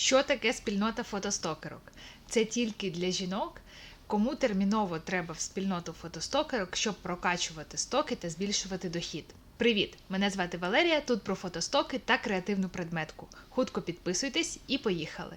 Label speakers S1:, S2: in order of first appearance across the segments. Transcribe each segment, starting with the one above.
S1: Що таке спільнота фотостокерок? Це тільки для жінок, кому терміново треба в спільноту фотостокерок, щоб прокачувати стоки та збільшувати дохід. Привіт! Мене звати Валерія. Тут про фотостоки та креативну предметку. Хутко підписуйтесь і поїхали.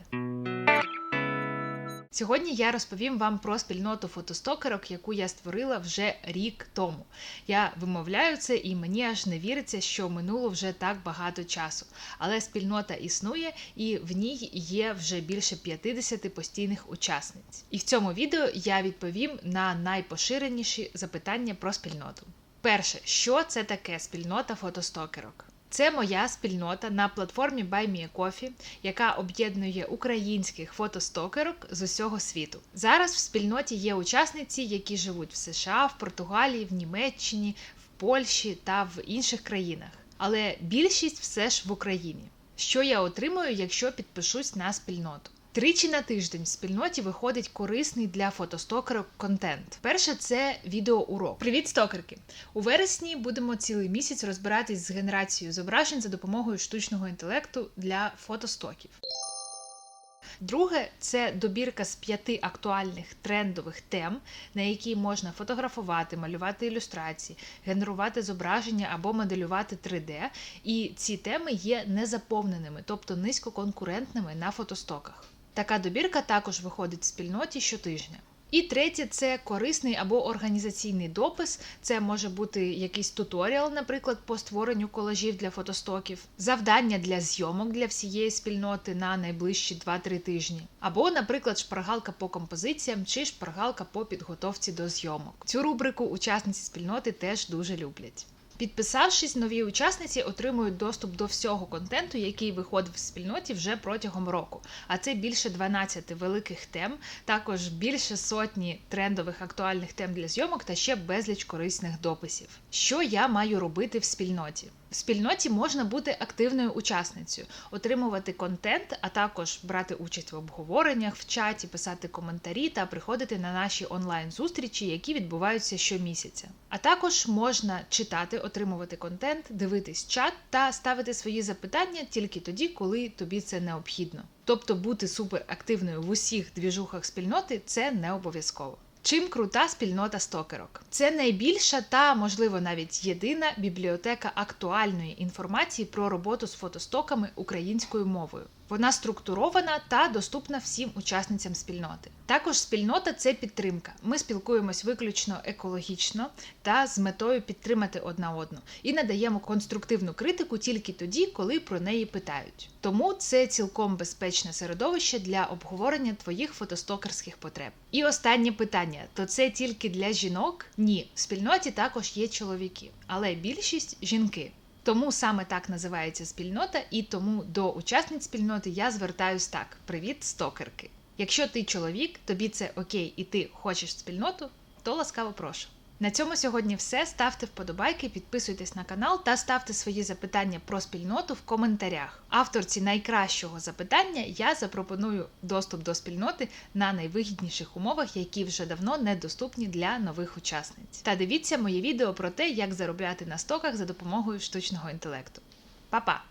S1: Сьогодні я розповім вам про спільноту фотостокерок, яку я створила вже рік тому. Я вимовляю це, і мені аж не віриться, що минуло вже так багато часу. Але спільнота існує, і в ній є вже більше 50 постійних учасниць. І в цьому відео я відповім на найпоширеніші запитання про спільноту. Перше, що це таке спільнота фотостокерок? Це моя спільнота на платформі BuyMeACoffee, яка об'єднує українських фотостокерок з усього світу. Зараз в спільноті є учасниці, які живуть в США, в Португалії, в Німеччині, в Польщі та в інших країнах. Але більшість все ж в Україні. Що я отримую, якщо підпишусь на спільноту? Тричі на тиждень в спільноті виходить корисний для фотостокерок контент. Перше це відеоурок. Привіт, стокерки! У вересні будемо цілий місяць розбиратись з генерацією зображень за допомогою штучного інтелекту для фотостоків. Друге це добірка з п'яти актуальних трендових тем, на які можна фотографувати, малювати ілюстрації, генерувати зображення або моделювати 3D. І ці теми є незаповненими, тобто низькоконкурентними на фотостоках. Така добірка також виходить в спільноті щотижня. І третє це корисний або організаційний допис. Це може бути якийсь туторіал, наприклад, по створенню колажів для фотостоків, завдання для зйомок для всієї спільноти на найближчі 2-3 тижні, або, наприклад, шпаргалка по композиціям чи шпаргалка по підготовці до зйомок. Цю рубрику учасниці спільноти теж дуже люблять. Підписавшись, нові учасниці отримують доступ до всього контенту, який виходив в спільноті вже протягом року. А це більше 12 великих тем, також більше сотні трендових актуальних тем для зйомок та ще безліч корисних дописів. Що я маю робити в спільноті? В спільноті можна бути активною учасницею, отримувати контент, а також брати участь в обговореннях в чаті, писати коментарі та приходити на наші онлайн-зустрічі, які відбуваються щомісяця. А також можна читати, отримувати контент, дивитись чат та ставити свої запитання тільки тоді, коли тобі це необхідно. Тобто бути суперактивною в усіх двіжухах спільноти це не обов'язково. Чим крута спільнота стокерок? Це найбільша та, можливо, навіть єдина бібліотека актуальної інформації про роботу з фотостоками українською мовою. Вона структурована та доступна всім учасницям спільноти. Також спільнота це підтримка. Ми спілкуємось виключно екологічно та з метою підтримати одна одну і надаємо конструктивну критику тільки тоді, коли про неї питають. Тому це цілком безпечне середовище для обговорення твоїх фотостокерських потреб. І останнє питання: то це тільки для жінок? Ні, в спільноті також є чоловіки, але більшість жінки. Тому саме так називається спільнота, і тому до учасниць спільноти я звертаюсь так: привіт, стокерки! Якщо ти чоловік, тобі це окей, і ти хочеш спільноту, то ласкаво прошу. На цьому сьогодні все. Ставте вподобайки, підписуйтесь на канал та ставте свої запитання про спільноту в коментарях. Авторці найкращого запитання я запропоную доступ до спільноти на найвигідніших умовах, які вже давно недоступні для нових учасниць. Та дивіться моє відео про те, як заробляти на стоках за допомогою штучного інтелекту. Па-па!